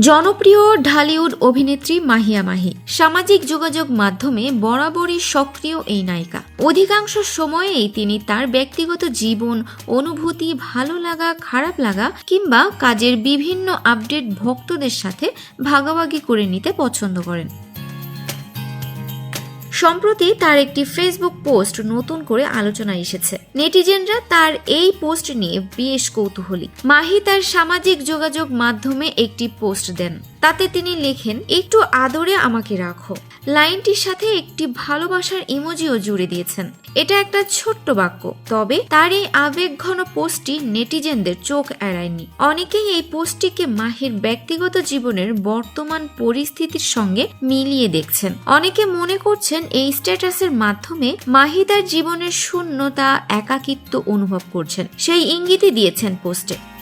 জনপ্রিয় ঢালিউড অভিনেত্রী মাহিয়া মাহি সামাজিক যোগাযোগ মাধ্যমে বরাবরই সক্রিয় এই নায়িকা। অধিকাংশ সময়েই তিনি তার ব্যক্তিগত জীবন, অনুভূতি, ভালো লাগা, খারাপ লাগা কিংবা কাজের বিভিন্ন আপডেট ভক্তদের সাথে ভাগাভাগি করে নিতে পছন্দ করেন। সম্প্রতি তার একটি ফেসবুক পোস্ট নতুন করে আলোচনায় এসেছে। নেটিজেনরা তার এই পোস্ট নিয়ে বেশ কৌতূহলী। মাহি তার সামাজিক যোগাযোগ মাধ্যমে একটি পোস্ট দেন। তাতে তিনি লেখেন, একটু আদরে আমাকে রাখো। লাইনটির সাথে একটি ভালোবাসার ইমোজিও জুড়ে দিয়েছেন। এটা একটা ছোট্ট বাক্য, তবে তার এই আবেগঘন পোস্টটি নেটিজেনদের চোখ এড়ায়নি। অনেকেই এই পোস্টটিকে মাহির ব্যক্তিগত জীবনের বর্তমান পরিস্থিতির সঙ্গে মিলিয়ে দেখছেন। অনেকে মনে করছেন এই স্ট্যাটাসের মাধ্যমে মাহি তার জীবনের শূন্যতা, একাকিত্ব অনুভব করছেন। সেই ইঙ্গিতই দিয়েছেন পোস্টে।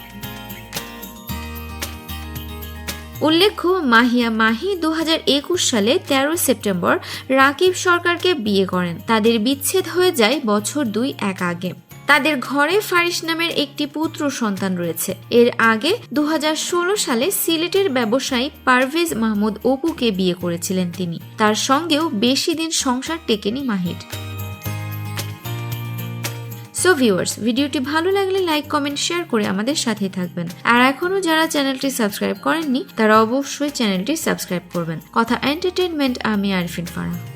উল্লেখ্য, মাহিয়া মাহি দুহাজার একুশ সালে তেরো সেপ্টেম্বর রাকিব সরকারকে বিয়ে করেন। তাদের বিচ্ছেদ হয়ে যায় বছর দুই এক আগে। তাদের ঘরে ফারিস নামের একটি পুত্র সন্তান রয়েছে। এর আগে দু হাজার ষোলো সালে সিলেটের ব্যবসায়ী পারভেজ মাহমুদ অপুকে বিয়ে করেছিলেন তিনি। তার সঙ্গেও বেশি দিন সংসার টেকেনি মাহির। সো ভিউয়ার্স ভিডিওটি ভালো লাগলে লাইক কমেন্ট শেয়ার করে আমাদের সাথেই থাকবেন। আর এখনও যারা চ্যানেলটি সাবস্ক্রাইব করেননি, তারা অবশ্যই চ্যানেলটি সাবস্ক্রাইব করবেন। কথা এন্টারটেনমেন্ট আমি আরফিন ফারা